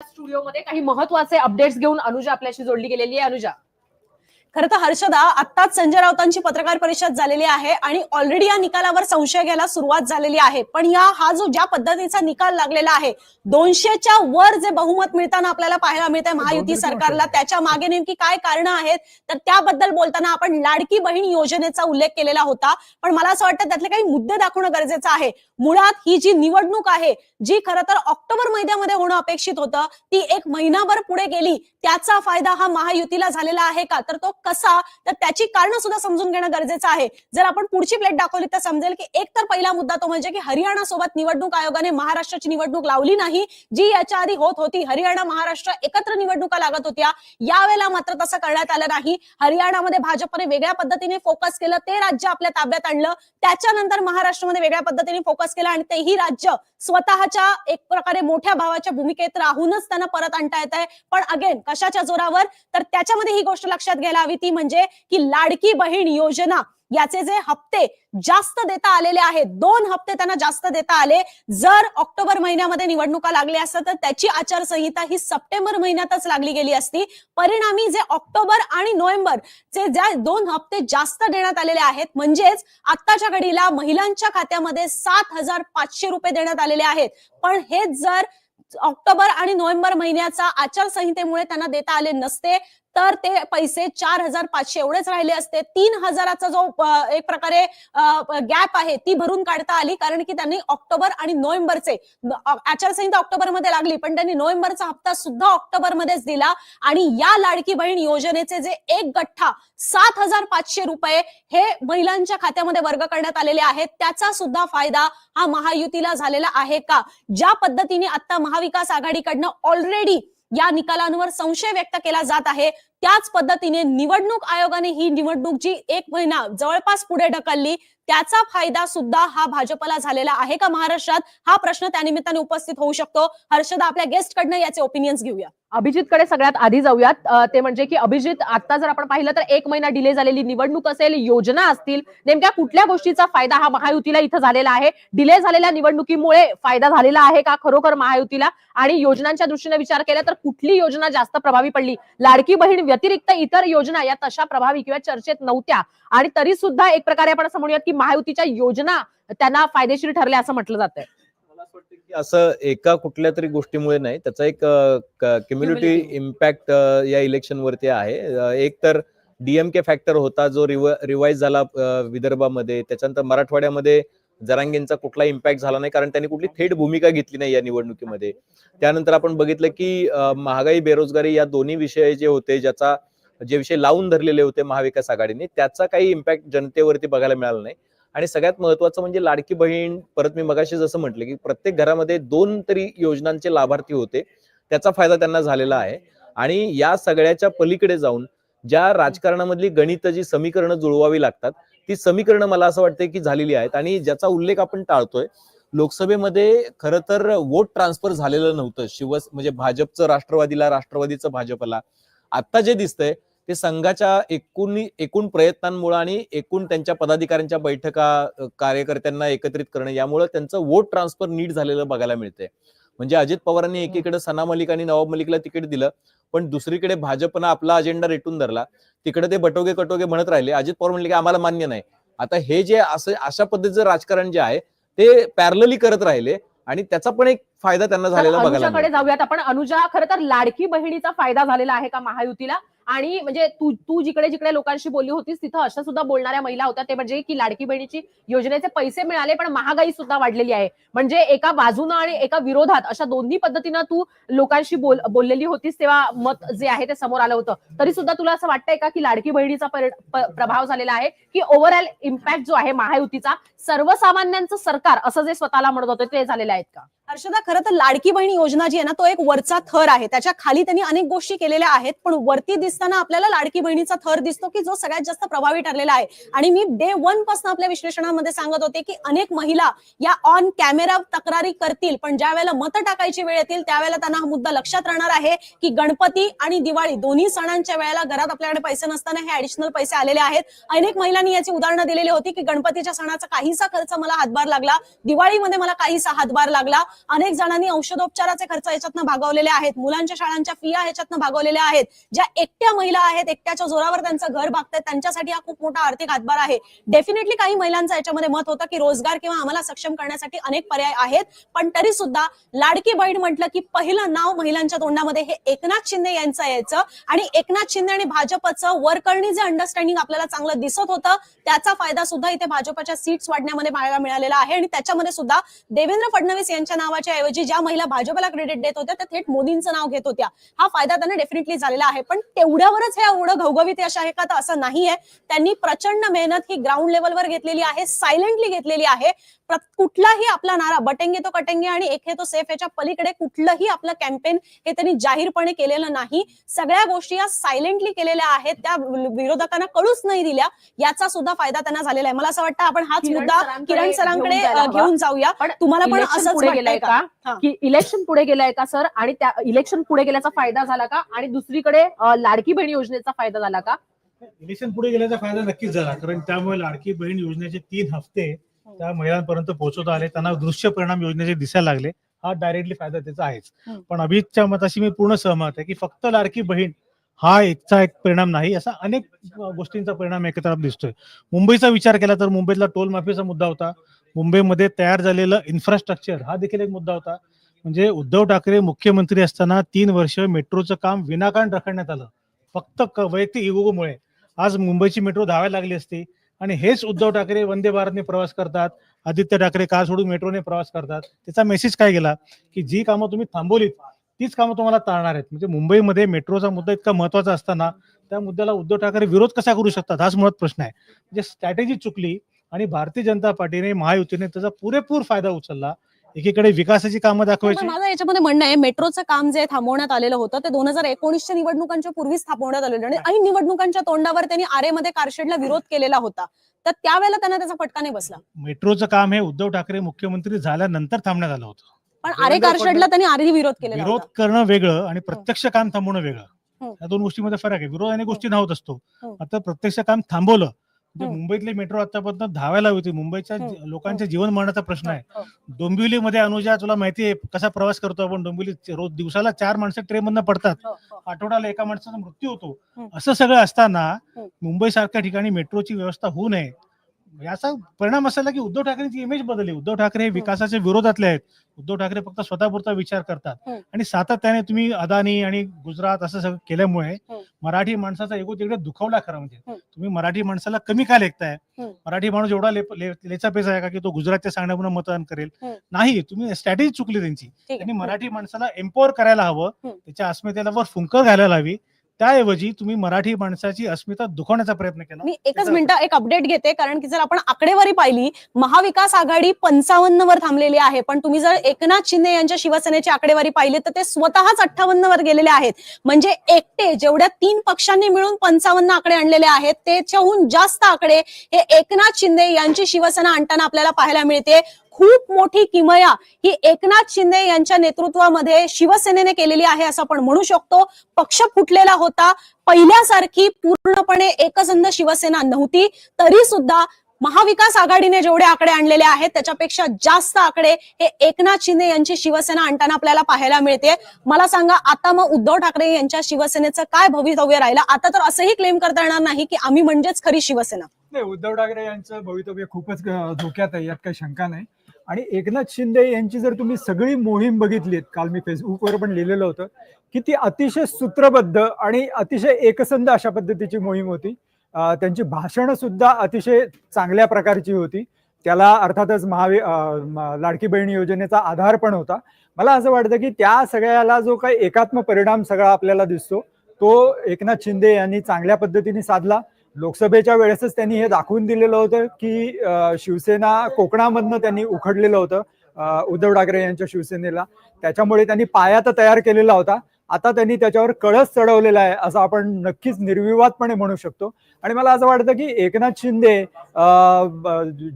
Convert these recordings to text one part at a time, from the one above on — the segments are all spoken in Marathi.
स्टुडिओमध्ये काही महत्त्वाचे अपडेट्स घेऊन अनुजा आपल्याशी जोडली गेलेली आहे. अनुजा. खरं तर हर्षदा आत्ताच संजय राऊतांची पत्रकार परिषद झालेली आहे आणि ऑलरेडी या निकालावर संशय घ्यायला सुरुवात झालेली आहे. पण या हा जो ज्या पद्धतीचा निकाल लागलेला आहे दोनशेच्या वर जे बहुमत मिळताना आपल्याला पाहायला मिळतंय महायुती सरकारला त्याच्यामागे नेमकी काय कारणं आहेत तर त्याबद्दल बोलताना आपण लाडकी बहीण योजनेचा उल्लेख केलेला होता. पण मला असं वाटतं त्यातले काही मुद्दे दाखवणं गरजेचं आहे. मुळात ही जी निवडणूक आहे जी खरं तर ऑक्टोबर महिन्यामध्ये होणं अपेक्षित होतं ती एक महिनाभर पुढे गेली त्याचा फायदा हा महायुतीला झालेला आहे का? तर तो कसा? तर त्याची कारण सुद्धा समजून घेणं गरजेचं आहे. जर आपण पुढची प्लेट दाखवली तर समजेल की एक तर पहिला मुद्दा तो म्हणजे की हरियाणा सोबत निवडणूक आयोगाने महाराष्ट्राची निवडणूक लावली नाही जी याच्या आधी होत होती. हरियाणा महाराष्ट्र एकत्र निवडणुका लागत होत्या. यावेळेला मात्र तसं करण्यात आलं नाही. हरियाणामध्ये भाजपने वेगळ्या पद्धतीने फोकस केलं ते राज्य आपल्या ताब्यात आणलं. त्याच्यानंतर महाराष्ट्रामध्ये वेगळ्या पद्धतीने फोकस केला आणि तेही राज्य स्वतःच्या एक प्रकारे मोठ्या भावाच्या भूमिकेत राहूनच त्यांना परत आणता येत आहे. पण अगेन कशाच्या जोरावर? तर त्याच्यामध्ये ही गोष्ट लक्षात घ्यायला हवी ती म्हणजे की लाडकी बहीण योजना. याचे जे हप्ते जास्त देता आलेले आहेत दोन हप्ते त्यांना जास्त देता आले. जर ऑक्टोबर महिन्यामध्ये निवडणुका लागल्या असतात तर त्याची आचारसंहिता ही सप्टेंबर महिन्यातच लागली गेली असती. परिणामी जे ऑक्टोबर आणि नोव्हेंबर चे ज्या दोन हप्ते जास्त देण्यात आलेले आहेत म्हणजेच आत्ताच्या घडीला महिलांच्या खात्यामध्ये सात हजार पाचशे रुपये देण्यात आलेले आहेत. पण हेच जर ऑक्टोबर आणि नोव्हेंबर महिन्याचा आचारसंहितेमुळे त्यांना देता आले नसते तर ते पैसे चार हजार पाचशे एवढेच राहिले असते. तीन हजाराचा जो एक प्रकारे गॅप आहे ती भरून काढता आली. कारण की त्यांनी ऑक्टोबर आणि नोव्हेंबरचे आचारसंहिता ऑक्टोबरमध्ये लागली पण त्यांनी नोव्हेंबरचा हप्ता सुद्धा ऑक्टोबर मध्येच दिला. आणि या लाडकी बहीण योजनेचे जे एक गठ्ठा सात हजार पाचशे रुपये हे महिलांच्या खात्यामध्ये वर्ग करण्यात आलेले आहेत. त्याचा सुद्धा फायदा हा महायुतीला झालेला आहे का? ज्या पद्धतीने आता महाविकास आघाडीकडनं ऑलरेडी या निकालांवर संशय व्यक्त केला जात आहे त्याच पद्धतीने निवडणूक आयोगाने ही निवडणूक जी एक महिना जवळपास पुढे ढकलली त्याचा फायदा सुद्धा हा भाजपला झालेला आहे का महाराष्ट्रात? हा प्रश्न त्यानिमित्ताने उपस्थित होऊ शकतो. हर्षदा आपल्या गेस्ट कडनं याचे ओपिनियन्स घेऊया. अभिजितकडे सगळ्यात आधी जाऊयात. ते म्हणजे की अभिजित आता जर आपण पाहिलं तर एक महिना डिले झालेली निवडणूक असेल योजना असतील नेमक्या कुठल्या गोष्टीचा फायदा हा महायुतीला इथं झालेला आहे? डिले झालेल्या निवडणुकीमुळे फायदा झालेला आहे का खरोखर महायुतीला? आणि योजनांच्या दृष्टीने विचार केला तर कुठली योजना जास्त प्रभावी पडली? लाडकी बहीण व्यतिरिक्त इतर योजना या तशा प्रभावी किंवा चर्चेत नव्हत्या. आणि तरी सुद्धा एक प्रकारे आपण असं म्हणूयात की महायुतीच्या योजना त्यांना फायदेशीर ठरल्या असं म्हटलं जातंय. मला असं वाटतं की असं एका कुठल्या तरी गोष्टीमुळे नाही त्याचा एक कम्युनिटी. इम्पॅक्ट या इलेक्शन वरती आहे. एक तर डीएमके फॅक्टर होता जो रिवाईज झाला विदर्भामध्ये. त्याच्यानंतर मराठवाड्यामध्ये जरांगेंचा कुठला इम्पॅक्ट झाला नाही कारण त्यांनी कुठली थेट भूमिका घेतली नाही या निवडणुकीमध्ये. त्यानंतर आपण बघितलं की महागाई बेरोजगारी या दोन्ही विषय जे होते ज्याचा जे विषय लावून धरलेले होते महाविकास आघाडीने त्याचा काही इम्पॅक्ट जनतेवरती बघायला मिळाला नाही. आणि सगळ्यात महत्वाचं म्हणजे लाडकी बहीण परत मी मगाशी जसं म्हटलं की प्रत्येक घरामध्ये दोन तरी योजनांचे लाभार्थी होते त्याचा फायदा त्यांना झालेला आहे. आणि या सगळ्याच्या पलीकडे जाऊन ज्या राजकारणामधली गणित जी समीकरणं जुळवावी लागतात ती समीकरणं मला असं वाटतं की झालेली आहेत. आणि ज्याचा उल्लेख आपण टाळतोय लोकसभेमध्ये खरं तर वोट ट्रान्सफर झालेलं नव्हतं. शिवस म्हणजे भाजपचं राष्ट्रवादीला राष्ट्रवादीचं भाजपला. आता जे दिसतंय ते संघाच्या एकूण एकूण प्रयत्नांमुळे आणि एकूण त्यांच्या पदाधिकाऱ्यांच्या बैठका कार्यकर्त्यांना एकत्रित करणं यामुळे त्यांचं वोट ट्रान्सफर नीट झालेलं बघायला मिळतंय. म्हणजे अजित पवारांनी एकीकडे सना मलिक आणि नवाब मलिकला तिकीट दिलं पण दुसरीकडे भाजपनं आपला अजेंडा रेटून धरला. तिकडे ते बटोगे कटोगे म्हणत राहिले. अजित पवार म्हणले की आम्हाला मान्य नाही. आता हे जे असं अशा पद्धतीचं राजकारण जे आहे ते पॅरलली करत राहिले आणि त्याचा पण एक फायदा त्यांना झालेला बघायला. जाऊयात आपण. अनुजा खरं तर लाडकी बहिणीचा फायदा झालेला आहे का महायुतीला? आणि म्हणजे तू तू जिकडे जिकडे लोकांशी बोलली होतीस तिथं अशा सुद्धा बोलणाऱ्या महिला होत्या. ते म्हणजे की लाडकी बहिणीची योजनेचे पैसे मिळाले पण महागाई सुद्धा वाढलेली आहे. म्हणजे एका बाजूनं आणि एका विरोधात अशा दोन्ही पद्धतीनं तू लोकांशी बोल बोललेली होतीस तेव्हा मत जे आहे ते समोर आलं होतं. तरी सुद्धा तुला असं वाटतंय का की लाडकी बहिणीचा प्रभाव झालेला आहे? की ओव्हरऑल इम्पॅक्ट जो आहे महायुतीचा सर्वसामान्यांचं सरकार असं जे स्वतःला म्हणत होते ते झालेले आहेत का? हर्षदा खरं तर लाडकी बहीण योजना जी आहे ना तो एक वरचा थर आहे. त्याच्याखाली त्यांनी अनेक गोष्टी केलेल्या आहेत पण वरती दिसताना आपल्याला लाडकी बहिणीचा थर दिसतो की जो सगळ्यात जास्त प्रभावी ठरलेला आहे. आणि मी डे वनपासून आपल्या विश्लेषणामध्ये सांगत होते की अनेक महिला या ऑन कॅमेरा तक्रारी करतील पण ज्या वेळेला मतं टाकायची वेळ येतील त्यावेळेला त्यांना हा मुद्दा लक्षात राहणार आहे की गणपती आणि दिवाळी दोन्ही सणांच्या वेळेला घरात आपल्याकडे पैसे नसताना हे ऍडिशनल पैसे आलेले आहेत. अनेक महिलांनी याची उदाहरणं दिलेली होती की गणपतीच्या सणाचा काहीसा खर्च मला हातभार लागला दिवाळीमध्ये मला काहीसा हातभार लागला. अनेक जणांनी औषधोपचाराचे खर्च याच्यातनं भागवलेले आहेत. मुलांच्या शाळांच्या फिया ह्याच्यातनं भागवलेल्या आहेत. ज्या एकट्या महिला आहेत एकट्याच्या जोरावर त्यांचं घर भागतात त्यांच्यासाठी हा खूप मोठा आर्थिक हातभार आहे. डेफिनेटली काही महिलांचं याच्यामध्ये मत होतं की रोजगार किंवा आम्हाला सक्षम करण्यासाठी अनेक पर्याय आहेत. पण तरी सुद्धा लाडकी बहीण म्हटलं की पहिलं नाव महिलांच्या तोंडामध्ये हे एकनाथ शिंदे यांचं यायचं. आणि एकनाथ शिंदे आणि भाजपचं वरकरणी जे अंडरस्टँडिंग आपल्याला चांगलं दिसत होतं त्याचा फायदा सुद्धा इथे भाजपच्या सीट्स वाढण्यामध्ये पाहायला मिळालेला आहे. आणि त्याच्यामध्ये सुद्धा देवेंद्र फडणवीस यांच्या नावाच्या ऐवजी ज्या महिला भाजपला क्रेडिट देत होत्या त्या थेट मोदींचं नाव घेत होत्या. हा फायदा त्यांना डेफिनेटली झालेला आहे. पण तेवढ्यावरच हे एवढं घवघवीत यश आहे का तर असं नाहीये. त्यांनी प्रचंड मेहनत ही ग्राउंड लेवलवर घेतलेली आहे सायलेंटली घेतलेली आहे. कुठलाही आपला नारा बटेंगे तो कटेंगे आणि एक हे तो सेफ याच्या पलीकडे कुठलंही आपलं कॅम्पेन हे त्यांनी जाहीरपणे केलेलं नाही. सगळ्या गोष्टी या सायलेंटली केलेल्या आहेत त्या विरोधकांना कळूच नाही दिल्या याचा सुद्धा फायदा त्यांना झालेला आहे. मला असं वाटतं आपण हाच मुद्दा किरण सरांकडे घेऊन जाऊया. पण तुम्हाला पण असंच पुढे वाटतंय गेलंय का? का इलेक्शन पुढे गेलंय का सर आणि त्या इलेक्शन पुढे गेल्याचा फायदा झाला का? आणि दुसरीकडे लाडकी बहीण योजनेचा फायदा झाला का? इलेक्शन पुढे गेल्याचा फायदा नक्कीच झाला कारण त्यामुळे लाडकी बहीण योजनेचे तीन हप्ते त्या महिलांपर्यंत पोहोचवता आले. त्यांना दृश्य परिणाम योजनेचे दिसायला लागले. हा डायरेक्टली फायदा त्याचा आहेच. पण अभितच्या मताशी मी पूर्ण सहमत आहे की फक्त लाडकी बहीण हा एकचा एक परिणाम नाही असा अनेक गोष्टींचा परिणाम एकत्र दिसतोय. मुंबईचा विचार केला तर मुंबईतला टोल माफीचा मुद्दा होता. मुंबईमध्ये तयार झालेलं इन्फ्रास्ट्रक्चर हा देखील एक मुद्दा होता. म्हणजे उद्धव ठाकरे मुख्यमंत्री असताना तीन वर्ष मेट्रोचं काम विनाकारण रखडण्यात आलं. फक्त क- वैयक्तिक इगोमुळे आज मुंबईची मेट्रो धावायला लागली असती. आणि हेच उद्धव ठाकरे वंदे भारतने प्रवास करतात. आदित्य ठाकरे कार सोडून मेट्रोने प्रवास करतात. त्याचा मेसेज काय गेला? की जी कामं तुम्ही थांबवलीत तीच कामं तुम्हाला ताळणार आहेत. म्हणजे मुंबईमध्ये मेट्रोचा मुद्दा इतका महत्त्वाचा असताना त्या मुद्द्याला उद्धव ठाकरे विरोध कसा करू शकतात? हाच मुळात प्रश्न आहे. म्हणजे स्ट्रॅटेजी चुकली आणि भारतीय जनता पार्टीने महायुतीने त्याचा पुरेपूर फायदा उचलला. एकीकडे विकासाची कामं दाखवायची. माझं याच्यामध्ये म्हणणं आहे मेट्रोचं काम जे थांबवण्यात आलेलं होतं ते दोन हजार एकोणीसच्या निवडणुकांच्या पूर्वीच थांबवण्यात आलेलं आणि ऐन निवडणुकांच्या तोंडावर त्यांनी आरेमध्ये कारशेडला विरोध केलेला होता. तर त्यावेळेला त्यांना त्याचा फटका नाही बसला. मेट्रोचं काम हे उद्धव ठाकरे मुख्यमंत्री झाल्यानंतर थांबण्यात आलं होतं. पण आरे कारशेडला त्यांनी आरेही विरोध केलेला विरोध होता. करणं वेगळं आणि प्रत्यक्ष काम थांबवणं वेगळं. हम्म. या दोन गोष्टीमध्ये फरक आहे. विरोध अनेक गोष्टी नव्हत असतो. हम्म. आता प्रत्यक्ष काम थांबवलं म्हणजे. मुंबईतली मेट्रो आतापर्यंत धावायला होती मुंबईच्या हम्म. जी- लोकांच्या जीवन मरणाचा प्रश्न आहे हो. डोंबिवलीमध्ये अनुजा तुला माहिती आहे कसा प्रवास करतो आपण डोंबिवली रोज दिवसाला चार माणसं ट्रेन मधनं पडतात हो, हो. आठवड्याला एका माणसाचा मृत्यू होतो. असं सगळं असताना. मुंबई सारख्या ठिकाणी मेट्रोची व्यवस्था होऊ नये याचा परिणाम असा झाला की उद्धव ठाकरेंची इमेज बदलली उद्धव ठाकरे हे विकासाच्या विरोधातले आहेत उद्धव ठाकरे फक्त स्वतःपुरता विचार करतात हम्म. आणि सातत्याने तुम्ही अदानी आणि गुजरात असं सगळं केल्यामुळे हम्म. मराठी माणसाचा एगो तिकडे दुखावला खरं म्हणजे. तुम्ही मराठी माणसाला कमी का लेखताय. मराठी माणूस एवढा ले- ले- लेचापेचा आहे का की तो गुजरातच्या सांगण्यामुळे मतदान करेल. नाही तुम्ही स्ट्रॅटेजी चुकली त्यांची त्यांनी मराठी माणसाला एम्पॉवर करायला हवं. त्याच्या अस्मितेला वर फुंकर घालायला हवी त्याऐवजी तुम्ही मराठी माणसाची अस्मिता दुखवण्याचा प्रयत्न केला. मी एकच मिनिटं एक अपडेट घेते कारण की जर आपण आकडेवारी पाहिली महाविकास आघाडी पंचावन्न वर थांबलेली आहे. पण तुम्ही जर एकनाथ शिंदे यांच्या शिवसेनेची आकडेवारी पाहिली तर ते स्वतःच अठ्ठावन्न वर गेलेले आहेत. म्हणजे एकटे जेवढ्या तीन पक्षांनी मिळून पंचावन्न आकडे आणलेले आहेत त्याच्याहून जास्त आकडे हे एकनाथ शिंदे यांची शिवसेना आणताना आपल्याला पाहायला मिळते. खूप मोठी किमया ही एकनाथ शिंदे यांच्या नेतृत्वामध्ये शिवसेनेने केलेली आहे असं आपण म्हणू शकतो. पक्ष फुटलेला होता. पहिल्यासारखी पूर्णपणे एकसंध शिवसेना नव्हती. तरी सुद्धा महाविकास आघाडीने जेवढे आकडे आणलेले आहेत त्याच्यापेक्षा जास्त आकडे हे एकनाथ शिंदे यांची शिवसेना आणताना आपल्याला पाहायला मिळते. मला सांगा आता मग उद्धव ठाकरे यांच्या शिवसेनेचं काय भवितव्य राहिलं? आता तर असंही क्लेम करता येणार नाही की आम्ही म्हणजेच खरी शिवसेना. नाही उद्धव ठाकरे यांचं भवितव्य खूपच धोक्यात आहे यात काही शंका नाही. आणि एकनाथ शिंदे यांची जर तुम्ही सगळी मोहीम बघितलीत काल मी फेसबुकवर पण लिहिलेलं होतं की ती अतिशय सूत्रबद्ध आणि अतिशय एकसंध अशा पद्धतीची मोहीम होती. त्यांची भाषणं सुद्धा अतिशय चांगल्या प्रकारची होती. त्याला अर्थातच महावी म- लाडकी बहिणी योजनेचा आधार पण होता. मला असं वाटतं की त्या सगळ्याला जो काही एकात्म परिणाम सगळा आपल्याला दिसतो तो एकनाथ शिंदे यांनी चांगल्या पद्धतीने साधला. लोकसभेच्या वेळेसच त्यांनी हे दाखवून दिलेलं होतं की शिवसेना कोकणामधनं त्यांनी उखडलेलं होतं उद्धव ठाकरे यांच्या शिवसेनेला. त्याच्यामुळे त्यांनी पाया तर तयार केलेला होता. आता त्यांनी त्याच्यावर कळस चढवलेला आहे असं आपण नक्कीच निर्विवादपणे म्हणू शकतो. आणि मला असं वाटतं की एकनाथ शिंदे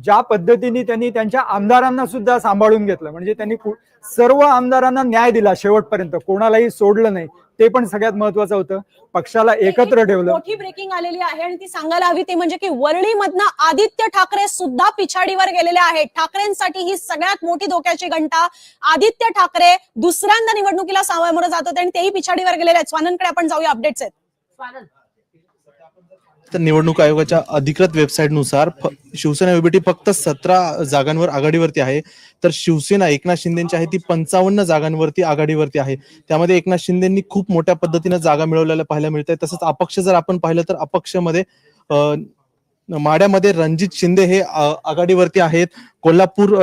ज्या पद्धतीने त्यांनी त्यांच्या आमदारांना सुद्धा सांभाळून घेतलं म्हणजे त्यांनी सर्व आमदारांना न्याय दिला शेवटपर्यंत कोणालाही सोडलं नाही. ते पण सगळ्यात महत्वाचं होतं. पक्षाला एकत्र ठेवलं. मोठी ब्रेकिंग आलेली आहे आणि ती सांगायला हवी ती म्हणजे की वरळीमधनं आदित्य ठाकरे सुद्धा पिछाडीवर गेलेले आहेत. ठाकरेंसाठी ही सगळ्यात मोठी धोक्याची घंटा. आदित्य ठाकरे दुसऱ्यांदा निवडणुकीला सामोरं जात होते आणि तेही पिछाडीवर गेलेले आहेत. स्वानंदकडे आपण जाऊया अपडेट्स आहेत. स्वानंद तर निवडणूक आयोगाच्या अधिकृत वेबसाईटनुसार शिवसेना युबीटी फक्त सतरा जागांवर आघाडीवरती आहे. तर शिवसेना एकनाथ शिंदेची आहे ती पंचावन्न जागांवरती आघाडीवरती आहे. त्यामध्ये एकनाथ शिंदेंनी खूप मोठ्या पद्धतीने जागा मिळवलेल्या पाहायला मिळत आहे तसंच अपक्ष जर आपण पाहिलं तर अपक्षमध्ये माड्यामध्ये रणजित शिंदे हे आघाडीवरती आहेत. कोल्हापूर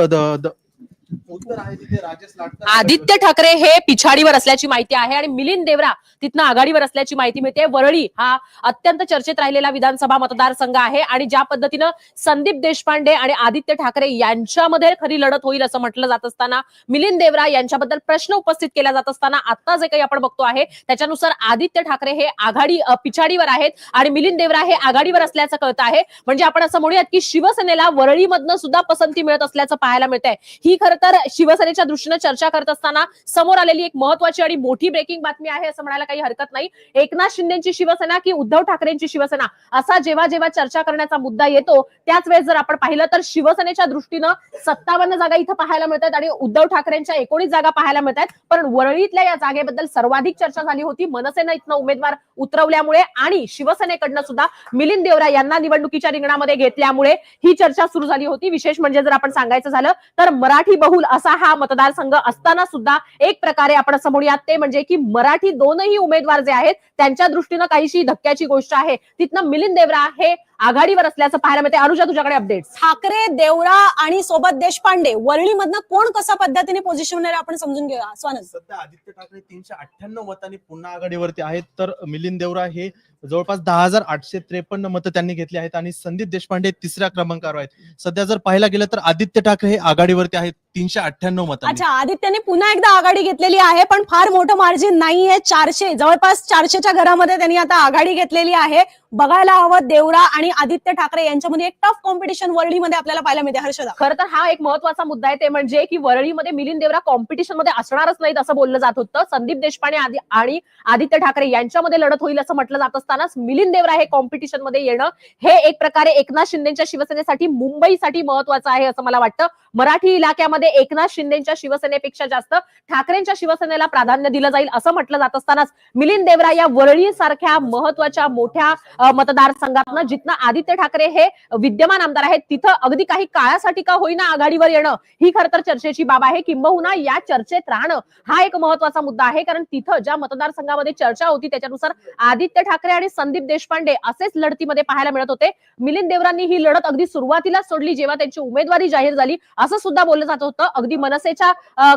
आदित्य ठाकरे हे पिछाडीवर असल्याची माहिती आहे आणि मिलिंद देवरा तिथनं आघाडीवर असल्याची माहिती मिळते. वरळी हा अत्यंत चर्चेत राहिलेला विधानसभा मतदारसंघ आहे आणि ज्या पद्धतीनं संदीप देशपांडे आणि आदित्य ठाकरे यांच्यामध्ये खरी लढत होईल असं म्हटलं जात असताना मिलिंद देवरा यांच्याबद्दल प्रश्न उपस्थित केला जात असताना आता जे काही आपण बघतो आहे त्याच्यानुसार आदित्य ठाकरे हे आघाडी पिछाडीवर आहेत आणि मिलिंद देवरा हे आघाडीवर असल्याचं कळतं आहे. म्हणजे आपण असं म्हणूयात की शिवसेनेला वरळीमधनं सुद्धा पसंती मिळत असल्याचं पाहायला मिळत आहे ही खरं तर शिवसेनेच्या दृष्टीनं चर्चा करत असताना समोर आलेली एक महत्वाची आणि मोठी ब्रेकिंग बातमी आहे असं म्हणायला काही हरकत नाही. एकनाथ शिंदेची शिवसेना की उद्धव ठाकरेंची शिवसेना? असा जेव्हा जेव्हा चर्चा करण्याचा मुद्दा येतो त्याच वेळेस जर आपण पाहिलं तर शिवसेनेच्या दृष्टीनं सत्तावन्न जागा इथं पाहायला मिळतात आणि उद्धव ठाकरेंच्या एकोणीस जागा पाहायला मिळतात. पण वरळीतल्या या जागेबद्दल सर्वाधिक चर्चा झाली होती. मनसेनं इथनं उमेदवार उतरवल्यामुळे आणि शिवसेनेकडनं सुद्धा मिलिंद देवरा यांना निवडणुकीच्या रिंगणामध्ये घेतल्यामुळे ही चर्चा सुरू झाली होती. विशेष म्हणजे जर आपण सांगायचं झालं तर मराठी बहुल असा हा मतदारसंघ असताना सुद्धा एक प्रकारे आपण समोर यात ते म्हणजे की मराठी दोनही उमेदवार जे आहेत त्यांच्या दृष्टीनं काहीशी धक्क्याची गोष्ट आहे. तिथनं मिलिंद देवरा हे आघाडीवर असल्याचं पाहायला मिळते अनुजा तुझ्याकडे अपडेट ठाकरे देवरा आणि सोबत देशपांडे वरळीमधनं कोण कसा पद्धतीने पोझिशन आपण समजून घेऊया. स्वानंद. सध्या आदित्य ठाकरे तीनशे अठ्ठ्याण्णव मतांनी पुन्हा आघाडीवरती आहेत. तर मिलिंद देवरा हे जवळपास दहा हजार आठशे त्रेपन्न मतं त्यांनी घेतली आहेत आणि संदीप देशपांडे तिसऱ्या क्रमांकावर आहेत. सध्या जर पाहायला गेलं तर आदित्य ठाकरे हे आघाडीवरती आहेत तीनशे अठ्ठ्याण्णव मतांनी. अच्छा आदित्यने पुन्हा एकदा आघाडी घेतलेली आहे पण फार मोठं मार्जिन नाहीये. चारशे जवळपास चारशेच्या घरामध्ये त्यांनी आता आघाडी घेतलेली आहे. बघायला हवं देवरा आणि आदित्य ठाकरे यांच्यामध्ये एक टफ कॉम्पिटिशन वरळीमध्ये आपल्याला पाहायला मिळते हर्षदा. खरं तर हा एक महत्त्वाचा मुद्दा आहे ते म्हणजे की वरळीमध्ये मिलिंद देवरा कॉम्पिटिशनमध्ये असणारच नाहीत असं बोललं जात होतं. संदीप देशपांडे आदि- आणि आदित्य ठाकरे यांच्यामध्ये लढत होईल असं म्हटलं जात असतानाच मिलिंद देवरा हे कॉम्पिटिशनमध्ये येणं हे एक प्रकारे एकनाथ शिंदेच्या शिवसेनेसाठी मुंबईसाठी महत्वाचं आहे असं मला वाटतं. मराठी इलाक्यामध्ये एकनाथ शिंदेच्या शिवसेनेपेक्षा जास्त ठाकरेंच्या शिवसेनेला प्राधान्य दिलं जाईल असं म्हटलं जात असतानाच मिलिंद देवरा या वरळी सारख्या महत्त्वाच्या मोठ्या मतदारसंघातनं जिथनं आदित्य ठाकरे हे विद्यमान आमदार आहेत. तिथं अगदी काही काळासाठी का होईना आघाडीवर येणं ही खरं तर चर्चेची बाब आहे. किंबहुना या चर्चेत राहणं हा एक महत्त्वाचा मुद्दा आहे. कारण तिथं ज्या मतदारसंघामध्ये चर्चा होती त्याच्यानुसार आदित्य ठाकरे आणि संदीप देशपांडे असेच लढतीमध्ये पाहायला मिळत होते. मिलिंद देवरांनी ही लढत अगदी सुरुवातीला सोडली जेव्हा त्यांची उमेदवारी जाहीर झाली. असं सुद्धा बोललं जात होतं. अगदी मनसेच्या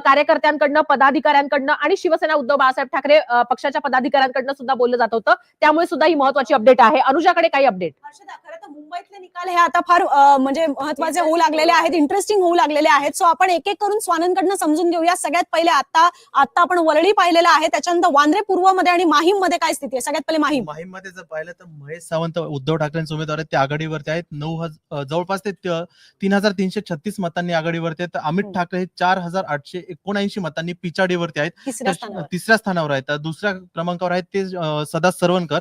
कार्यकर्त्यांकडनं पदाधिकाऱ्यांकडनं आणि शिवसेना उद्धव बाळासाहेब ठाकरे पक्षाच्या पदाधिकाऱ्यांकडनं सुद्धा बोललं जात होतं. त्यामुळे सुद्धा ही महत्वाची अपडेट आहे. अनुजाकडे काही अपडेट. हर्षदा खरं तर मुंबईतले निकाल हे आता फार म्हणजे महत्त्वाचे होऊ लागलेले आहेत इंटरेस्टिंग होऊ लागलेले आहेत. सो आपण एक एक करून स्वानंदकडनं समजून घेऊया. सगळ्यात पहिले आता आता आपण वरळी पाहिलेलं आहे. त्याच्यानंतर वांद्रे पूर्वमध्ये आणि माहीममध्ये काय स्थिती आहे? सगळ्यात पहिले माहीम. माहीममध्ये जर पाहिलं तर महेश सावंत उद्धव ठाकरेंचे उमेदवार आहेत ते आघाडीवरती आहेत. नऊ हजार जवळपास ते तीन हजार तीनशे छत्तीस मतांनी आघाडीवरती आहेत. तर अमित हम्म. ठाकरे हे चार हजार आठशे एकोणऐंशी मतांनी पिछाडीवरती आहेत. तिसऱ्या स्थानावर. आहेत. दुसऱ्या क्रमांकावर आहेत ते सदा सरवणकर.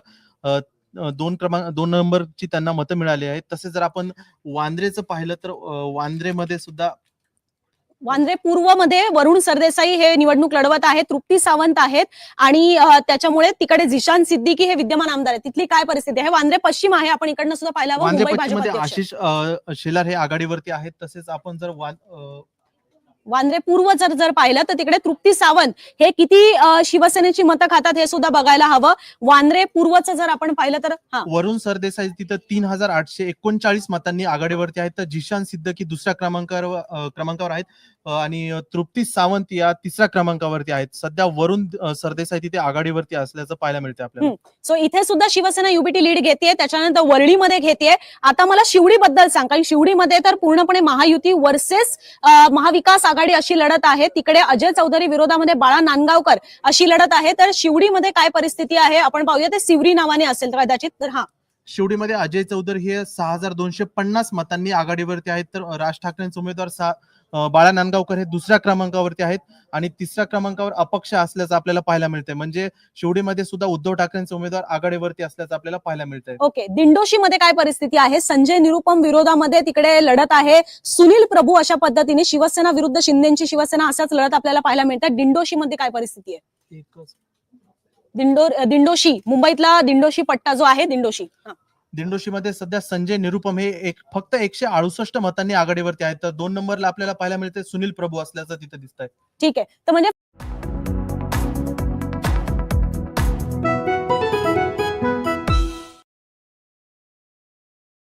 दोन क्रमांक दोन नंबरची त्यांना मतं मिळाली आहेत. तसेच जर आपण वांद्रेचं पाहिलं तर वांद्रेमध्ये सुद्धा वांद्रे पूर्वमध्ये वरुण सरदेसाई हे निवडणूक लढवत आहेत तृप्ती सावंत आहेत आणि त्याच्यामुळे तिकडे झिशान सिद्दीकी हे विद्यमान आमदार आहेत. तिथली काय परिस्थिती आहे? वांद्रे पश्चिम आहे. आपण इकडनं सुद्धा पाहिलं मध्ये. आशिष शेलार हे आघाडीवरती आहेत. तसेच आपण जर वांद्रे पूर्व जर जर पाहिलं तर तिकडे तृप्ती सावंत हे किती शिवसेनेची मतं खातात हे सुद्धा बघायला हवं. वांद्रे पूर्वचं जर आपण पाहिलं तर हा. वरुण सरदेसाई तिथं तीन हजार आठशे एकोणचाळीस मतांनी आघाडीवरती आहेत. तर जिशान सिद्दकी दुसऱ्या क्रमांकावर क्रमांकावर आहेत. आणि तृप्ती सावंत या तिसऱ्या क्रमांकावरती आहेत. सध्या वरुण सरदेसाई तिथे आघाडीवरती असल्याचं पाहायला मिळते आपल्याला. सो इथे सुद्धा शिवसेना युबीटी लीड घेते त्याच्यानंतर वरळीमध्ये घेते आता मला शिवडी बद्दल सांग. कारण शिवडीमध्ये तर पूर्णपणे महायुती वर्सेस महाविकास आघाडी अशी लढत आहे. तिकडे अजय चौधरी विरोधामध्ये बाळा नांदगावकर अशी लढत आहे. तर शिवडीमध्ये काय परिस्थिती आहे? आपण पाहूया. ते सिवरी नावाने असेल तर कदाचित. तर हा. शिवडीमध्ये अजय चौधरी हे सहा हजार दोनशे पन्नास मतांनी आघाडीवरती आहेत. तर राज ठाकरेंचे उमेदवार सहा बाळा नांदगावकर हे दुसऱ्या क्रमांकावरती आहेत आणि तिसऱ्या क्रमांकावर अपक्ष असल्याचं आपल्याला पाहायला मिळतंय. म्हणजे शिवडीमध्ये सुद्धा उद्धव ठाकरेंचे उमेदवार आघाडीवरती असल्याचं आपल्याला पाहायला मिळतंय. ओके दिंडोशी मध्ये काय परिस्थिती आहे? संजय निरुपम विरोधामध्ये तिकडे लढत आहे. सुनील प्रभू अशा पद्धतीने शिवसेना विरुद्ध शिंदेची शिवसेना असाच लढत आपल्याला पाहायला मिळतात दिंडोशी मध्ये काय परिस्थिती आहे? एकच. दिंडो दिंडोशी मुंबईतला दिंडोशी पट्टा जो आहे दिंडोशी. हा. दिंडोशीमध्ये सध्या संजय निरुपम हे एक फक्त एकशे अडुसष्ट मतांनी आघाडीवरती आहेत. तर दोन नंबरला आपल्याला पाहायला मिळते सुनील प्रभू असल्याचं तिथे दिसतंय. ठीक आहे. तर म्हणजे